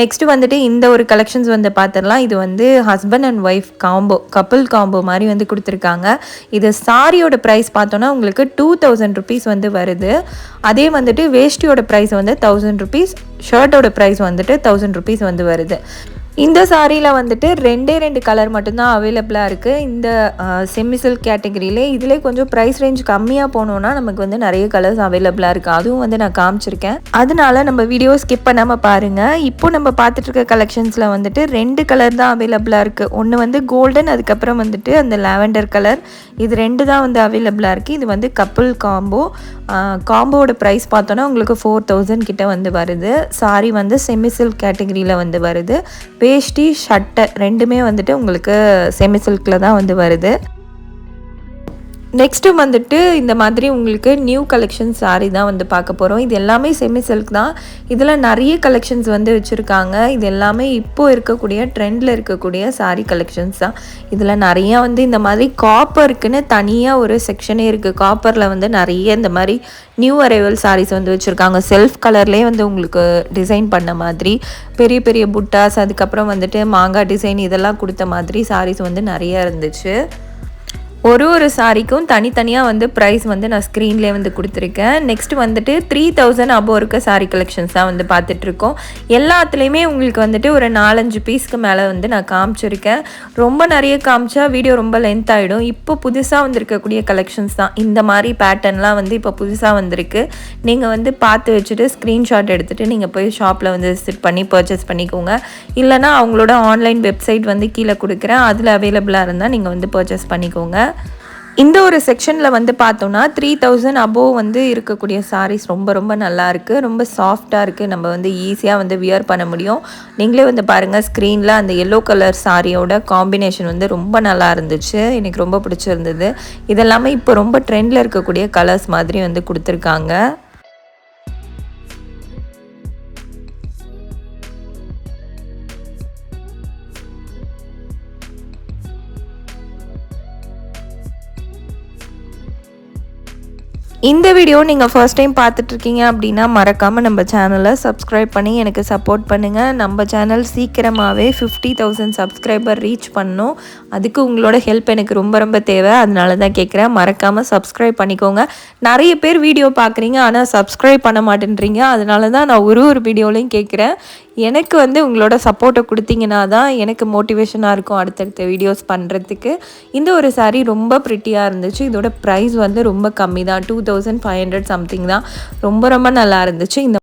Next வந்துட்டு இந்த ஒரு கலெக்ஷன்ஸ் வந்து பார்த்துடலாம் இது வந்து husband and wife combo couple combo மாதிரி வந்து கொடுத்துருக்காங்க. இது சாரியோட ப்ரைஸ் பார்த்தோன்னா உங்களுக்கு டூ தௌசண்ட் ருபீஸ் வந்து வருது. அதே வந்துட்டு வேஷ்டியோட ப்ரைஸ் வந்து தௌசண்ட் ருபீஸ் ஷர்ட்டோட ப்ரைஸ் வந்துட்டு தௌசண்ட் ருபீஸ் வந்து வருது. இந்த சாரியில் வந்துட்டு ரெண்டே ரெண்டு கலர் மட்டும்தான் அவைலபிளாக இருக்குது இந்த செமி சில்க் கேட்டகரியிலே இதிலே கொஞ்சம் ப்ரைஸ் ரேஞ்ச் கம்மியாக போனோன்னா நமக்கு வந்து நிறைய கலர்ஸ் அவைலபிளாக இருக்குது அதுவும் வந்து நான் காமிச்சிருக்கேன். அதனால நம்ம வீடியோ ஸ்கிப் பண்ணாமல் பாருங்கள் இப்போ நம்ம பார்த்துட்டு இருக்க கலெக்ஷன்ஸில் வந்துட்டு ரெண்டு கலர் தான் அவைலபிளாக இருக்குது ஒன்று வந்து கோல்டன் அதுக்கப்புறம் வந்துட்டு அந்த லாவெண்டர் கலர் இது ரெண்டு தான் வந்து அவைலபிளாக இருக்குது இது வந்து கப்புள் காம்போ காம்போவோட ப்ரைஸ் பார்த்தோன்னா உங்களுக்கு ஃபோர் தௌசண்ட் கிட்ட வந்து வருது. சாரி வந்து செமி சில்க் கேட்டகரியில் வந்து வருது. வேஷ்டி ஷட்டை ரெண்டுமே வந்துட்டு உங்களுக்கு செமி சில்கில் தான் வந்து வருது. நெக்ஸ்ட்டு வந்துட்டு இந்த மாதிரி உங்களுக்கு நியூ கலெக்ஷன் சாரீ தான் வந்து பார்க்க போகிறோம் இது எல்லாமே செமி சில்க் தான். இதில் நிறைய கலெக்ஷன்ஸ் வந்து வச்சுருக்காங்க. இது எல்லாமே இப்போது இருக்கக்கூடிய ட்ரெண்டில் இருக்கக்கூடிய சாரீ கலெக்ஷன்ஸ் தான். இதில் நிறையா வந்து இந்த மாதிரி காப்பருக்குன்னு தனியாக ஒரு செக்ஷனே இருக்குது காப்பரில் வந்து நிறைய இந்த மாதிரி நியூ அரைவல் சாரீஸ் வந்து வச்சுருக்காங்க. செல்ஃப் கலர்லேயே வந்து உங்களுக்கு டிசைன் பண்ண மாதிரி பெரிய பெரிய புட்டாஸ் அதுக்கப்புறம் வந்துட்டு மாங்காய் டிசைன் இதெல்லாம் கொடுத்த மாதிரி சாரீஸ் வந்து நிறையா இருந்துச்சு. ஒரு ஒரு சாரிக்கும் தனித்தனியாக வந்து ப்ரைஸ் வந்து நான் ஸ்க்ரீன்லேயே வந்து கொடுத்துருக்கேன். நெக்ஸ்ட் வந்துட்டு த்ரீ தௌசண்ட் அபோவ் இருக்க சாரி கலெக்ஷன்ஸ் தான் வந்து பார்த்துட்ருக்கோம். எல்லாத்துலேயுமே உங்களுக்கு வந்துட்டு ஒரு நாலஞ்சு பீஸ்க்கு மேலே வந்து நான் காமிச்சிருக்கேன். ரொம்ப நிறைய காமிச்சா வீடியோ ரொம்ப லென்த் ஆகிடும் இப்போ புதுசாக வந்திருக்கக்கூடிய கலெக்ஷன்ஸ் தான். இந்த மாதிரி பேட்டர்ன்லாம் வந்து இப்போ புதுசாக வந்திருக்கு. நீங்கள் வந்து பார்த்து வச்சுட்டு ஸ்க்ரீன்ஷாட் எடுத்துகிட்டு நீங்கள் போய் ஷாப்பில் வந்து விசிட் பண்ணி பர்ச்சேஸ் பண்ணிக்கோங்க. இல்லைனா அவங்களோட ஆன்லைன் வெப்சைட் வந்து கீழே கொடுக்குறேன். அதில் அவைலபிளாக இருந்தால் நீங்கள் வந்து பர்ச்சேஸ் பண்ணிக்கோங்க. இந்த ஒரு செக்ஷனில் வந்து பார்த்தோன்னா த்ரீ தௌசண்ட் அபோவ் வந்து இருக்கக்கூடிய சாரீஸ் ரொம்ப ரொம்ப நல்லா இருக்குது ரொம்ப சாஃப்டாக இருக்குது நம்ம வந்து ஈஸியாக வந்து வியர் பண்ண முடியும். நீங்களே வந்து பாருங்கள் ஸ்க்ரீனில் அந்த எல்லோ கலர் சாரியோட காம்பினேஷன் வந்து ரொம்ப நல்லா இருந்துச்சு. எனக்கு ரொம்ப பிடிச்சிருந்தது. இதெல்லாமே இப்போ ரொம்ப ட்ரெண்டில் இருக்கக்கூடிய கலர்ஸ் மாதிரி வந்து கொடுத்துருக்காங்க. இந்த வீடியோ நீங்கள் ஃபர்ஸ்ட் டைம் பார்த்துட்ருக்கீங்க அப்படின்னா மறக்காமல் நம்ம சேனலை சப்ஸ்கிரைப் பண்ணி எனக்கு சப்போர்ட் பண்ணுங்கள் நம்ம சேனல் சீக்கிரமாகவே ஃபிஃப்டி தௌசண்ட் சப்ஸ்கிரைபர் ரீச் பண்ணோம். அதுக்கு உங்களோட ஹெல்ப் எனக்கு ரொம்ப ரொம்ப தேவை. அதனால தான் கேட்குறேன் மறக்காமல் சப்ஸ்கிரைப் பண்ணிக்கோங்க. நிறைய பேர் வீடியோ பார்க்குறீங்க ஆனால் சப்ஸ்கிரைப் பண்ண மாட்டேன்றீங்க. அதனால தான் நான் ஒரு ஒரு வீடியோலையும் கேட்குறேன் எனக்கு வந்து உங்களோட சப்போர்ட்டை கொடுத்தீங்கன்னா தான் எனக்கு மோட்டிவேஷனாக இருக்கும் அடுத்தடுத்த வீடியோஸ் பண்ணுறதுக்கு இந்த ஒரு சாரீ ரொம்ப ப்ரிட்டியாக இருந்துச்சு. இதோட ப்ரைஸ் வந்து ரொம்ப கம்மி தான் two thousand five hundred something தான். ரொம்ப ரொம்ப நல்லா இருந்துச்சு. இந்த